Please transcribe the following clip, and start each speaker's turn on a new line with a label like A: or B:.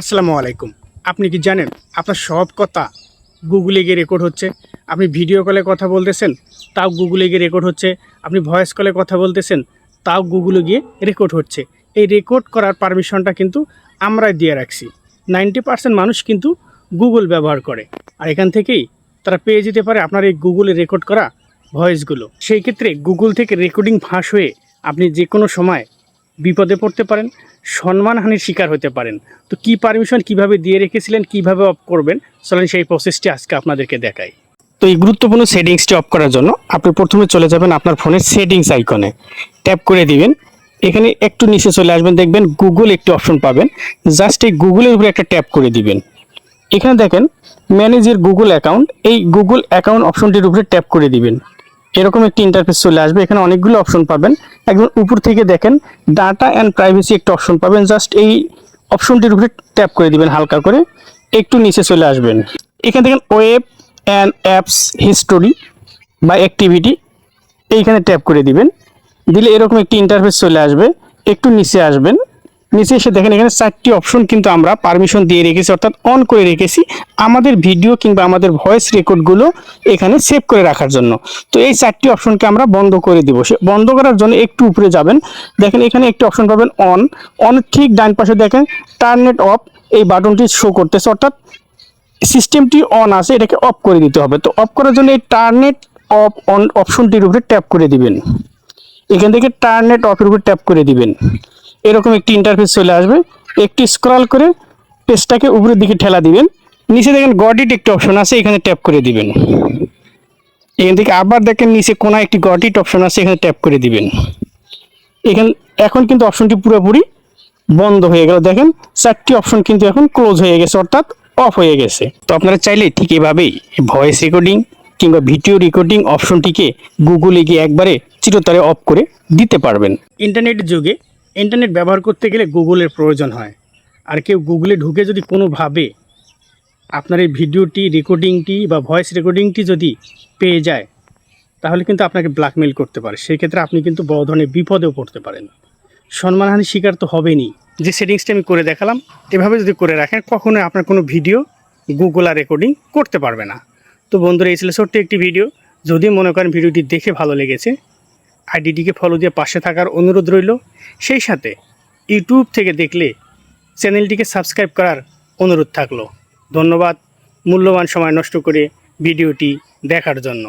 A: আসসালামু আলাইকুম। আপনি কি জানেন, আপনার সব কথা গুগলে গিয়ে রেকর্ড হচ্ছে? আপনি ভিডিও কলে কথা বলতেছেন, তাও গুগলে গিয়ে রেকর্ড হচ্ছে। আপনি ভয়েস কলে কথা বলতেছেন, তাও গুগলে গিয়ে রেকর্ড হচ্ছে। এই রেকর্ড করার পারমিশনটা কিন্তু আমরাই দিয়ে রাখছি। নাইনটি পার্সেন্ট মানুষ কিন্তু গুগল ব্যবহার করে। আর এখান থেকেই তারা পেয়ে যেতে পারে আপনার এই গুগলে রেকর্ড করা ভয়েসগুলো সেই ক্ষেত্রে গুগল থেকে রেকর্ডিং ফাঁস হয়ে আপনি যে কোনো সময় বিপদে পড়তে পারেন, সম্মানহানির শিকার হতে পারেন। তো কি পারমিশন কীভাবে দিয়ে রেখেছিলেন, কীভাবে অফ করবেন, চলেন সেই প্রসেসটি আজকে আপনাদেরকে দেখাই। তো এই গুরুত্বপূর্ণ সেটিংসটি অফ করার জন্য আপনি প্রথমে চলে যাবেন আপনার ফোনের সেটিংস আইকনে ট্যাপ করে দিবেন। এখানে একটু নিচে চলে আসবেন, দেখবেন গুগল একটি অপশন পাবেন। জাস্ট এই গুগলের উপরে একটা ট্যাপ করে দিবেন। এখানে দেখেন ম্যানেজের গুগল অ্যাকাউন্ট এই গুগল অ্যাকাউন্ট অপশনটির উপরে ট্যাপ করে দিবেন। এরকম একটি ইন্টারফেস চলে আসবে। এখানে অনেকগুলো অপশন পাবেন। একদম উপর থেকে দেখেন ডাটা অ্যান্ড প্রাইভেসি একটা অপশন পাবেন। জাস্ট এই অপশনটির উপরে ট্যাপ করে দিবেন হালকা করে। একটু নিচে চলে আসবেন। এখানে দেখেন ওয়েব অ্যান্ড অ্যাপস হিস্টোরি বা অ্যাক্টিভিটি এইখানে ট্যাপ করে দিবেন। দিলে এরকম একটি ইন্টারফেস চলে আসবে। একটু নিচে আসবেন। নিচে এসে দেখেন, এখানে চারটি অপশন কিন্তু আমরা পারমিশন দিয়ে রেখেছি, অর্থাৎ অন করে রেখেছি আমাদের ভিডিও কিংবা আমাদের ভয়েস রেকর্ডগুলো এখানে সেভ করে রাখার জন্য। তো এই চারটি অপশনকে আমরা বন্ধ করে দিব। সে বন্ধ করার জন্য একটু উপরে যাবেন। দেখেন, এখানে একটি অপশন পাবেন অন অন ঠিক ডান পাশে দেখেন টার্নেট অফ এই বাটনটি শো করতেছে, অর্থাৎ সিস্টেমটি অন আছে, এটাকে অফ করে দিতে হবে। তো অফ করার জন্য এই টার্নেট অফ অন অপশনটির উপরে ট্যাপ করে দিবেন। এখান থেকে টার্নেট অফের উপরে ট্যাপ করে দিবেন। এরকম একটি ইন্টারফেস চলে আসবে। একটি স্ক্রল করে পেজটাকে উপরের দিকে ঠেলা দিবেন। নিচে দেখেন গডিট একটি অপশন আছে, এখানে ট্যাপ করে দিবেন। এখান থেকে আবার দেখেন নিচে কোনা একটি গডিট অপশন আছে, এখানে ট্যাপ করে দিবেন। এখান এখন কিন্তু অপশনটি পুরোপুরি বন্ধ হয়ে গেল। দেখেন চারটি অপশন কিন্তু এখন ক্লোজ হয়ে গেছে, অর্থাৎ অফ হয়ে গেছে। তো আপনারা চাইলে ঠিক এভাবেই ভয়েস রেকর্ডিং কিংবা ভিডিও রেকর্ডিং অপশনটিকে গুগলে গিয়ে একবারে চিরতরে অফ করে দিতে পারবেন। ইন্টারনেট যুগে ইন্টারনেট ব্যবহার করতে গেলে গুগলের প্রয়োজন হয়। আর কেউ গুগলে ঢুকে যদি কোনোভাবে আপনার এই ভিডিওটি রেকর্ডিংটি বা ভয়েস রেকর্ডিংটি যদি পেয়ে যায়, তাহলে কিন্তু আপনাকে ব্ল্যাকমেল করতে পারে। সেই ক্ষেত্রে আপনি কিন্তু বড় ধরনের বিপদেও পড়তে পারেন। সম্মানহানি শিকার তো হবেনই। যে সেটিংসটা আমি করে দেখালাম, এভাবে যদি করে রাখেন, কখনোই আপনার কোনো ভিডিও গুগল আর রেকর্ডিং করতে পারবে না। তো বন্ধুরা, এই ছিল ছোট্ট একটি ভিডিও। যদি মনে করেন ভিডিওটি দেখে ভালো লেগেছে আইডিটিকে ফলো দিয়ে পাশে থাকার অনুরোধ রইল। সেই সাথে ইউটিউব থেকে দেখলে চ্যানেলটিকে সাবস্ক্রাইব করার অনুরোধ থাকল। ধন্যবাদ, মূল্যবান সময় নষ্ট করে ভিডিওটি দেখার জন্য।